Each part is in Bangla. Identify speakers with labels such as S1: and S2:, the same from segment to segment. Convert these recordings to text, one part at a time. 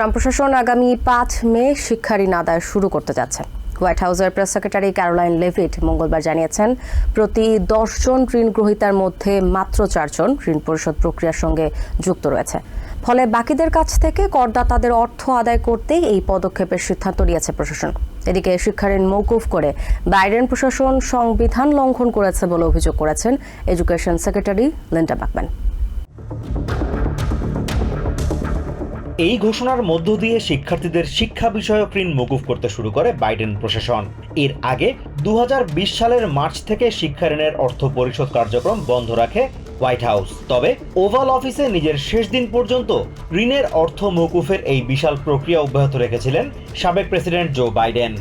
S1: ট্রাম্প প্রশাসন আগামী পাঁচ মে শিক্ষা ঋণ আদায় শুরু করতে যাচ্ছে। হোয়াইট হাউসের প্রেস সেক্রেটারি ক্যারোলাইন লেভিট মঙ্গলবার জানিয়েছেন, প্রতি দশজন ঋণ গ্রহীতার মধ্যে মাত্র চারজন ঋণ পরিশোধ প্রক্রিয়ার সঙ্গে যুক্ত রয়েছে। ফলে বাকিদের কাছ থেকে করদাতাদের অর্থ আদায় করতেই এই পদক্ষেপের সিদ্ধান্ত নিয়েছে প্রশাসন। এদিকে শিক্ষা ঋণ মৌকুফ করে বাইডেন প্রশাসন সংবিধান লঙ্ঘন করেছে বলে অভিযোগ করেছেন এডুকেশন সেক্রেটারি লিন্ডা বাকম্যান
S2: এই ঘোষণার মধ্য দিয়ে শিক্ষার্থীদের শিক্ষা বিষয়ক ঋণ মকুফ করতে শুরু করে বাইডেন প্রশাসন। এর আগে দু হাজার বিশ সালের মার্চ থেকে শিক্ষা ঋণের অর্থ পরিশোধ কার্যক্রম বন্ধ রাখে হোয়াইট হাউস। তবে ওভাল অফিসে নিজের শেষ দিন পর্যন্ত ঋণের অর্থ মকুফের এই বিশাল প্রক্রিয়া অব্যাহত রেখেছিলেন সাবেক president Joe Biden.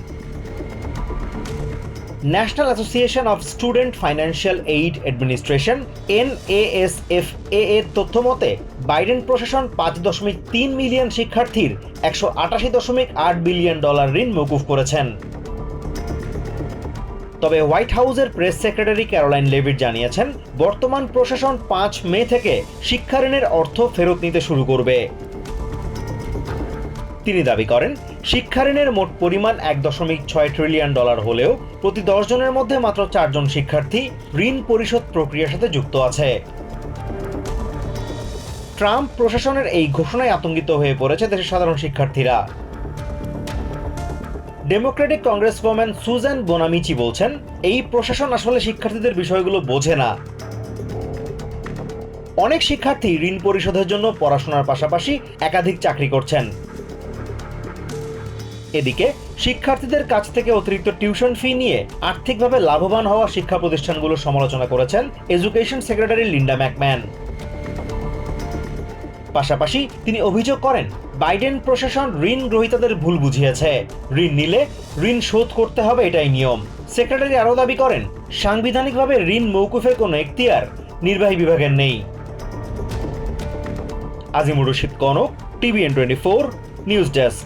S2: National association of student financial aid administration NASFA এর তথ্য মতে বাইডেন প্রশাসন পাঁচ দশমিক তিন মিলিয়ন শিক্ষার্থীর একশো আটাশি দশমিক আট বিলিয়ন ডলার ঋণ মকুফ করেছেন। তবে হোয়াইট হাউসের প্রেস সেক্রেটারি ক্যারোলাইন লেভিট জানিয়েছেন, বর্তমান প্রশাসন পাঁচ মে থেকে শিক্ষা ঋণের অর্থ ফেরত নিতে শুরু করবে। তিনি দাবি করেন শিক্ষা ঋণের মোট পরিমাণ এক দশমিক ছয় ট্রিলিয়ন ডলার হলেও প্রতি দশ জনের মধ্যে মাত্র চারজন শিক্ষার্থী ঋণ পরিশোধ প্রক্রিয়ার সাথে যুক্ত আছে। ট্রাম্প প্রশাসনের এই ঘোষণায় আতঙ্কিত হয়ে পড়েছে দেশের সাধারণ শিক্ষার্থীরা। ডেমোক্রেটিক কংগ্রেসওম্যান সুজান বোনামিচি বলছেন, এই প্রশাসন আসলে শিক্ষার্থীদের বিষয়গুলো বোঝে না। অনেক শিক্ষার্থী ঋণ পরিশোধের জন্য পড়াশোনার পাশাপাশি একাধিক চাকরি করছেন। এদিকে, শিক্ষার্থীদের কাছ থেকে অতিরিক্ত টিউশন ফি নিয়ে আর্থিকভাবে লাভবান হওয়া শিক্ষা প্রতিষ্ঠানগুলোর সমালোচনা করেছেন এডুকেশন সেক্রেটারি লিন্ডা ম্যাকম্যান। পাশাপাশি তিনি অভিযোগ করেন, বাইডেন প্রশাসন ঋণ গ্রহীতাদের ভুল বুঝিয়েছে। ঋণ নিলে ঋণ শোধ করতে হবে এটাই নিয়ম। সেক্রেটারি আরও দাবি করেন, সাংবিধানিকভাবে ঋণ মৌকুফের কোনো এখতিয়ার নির্বাহী বিভাগের নেই। Azimur Rashid Kanak, TVN twenty four, news desk.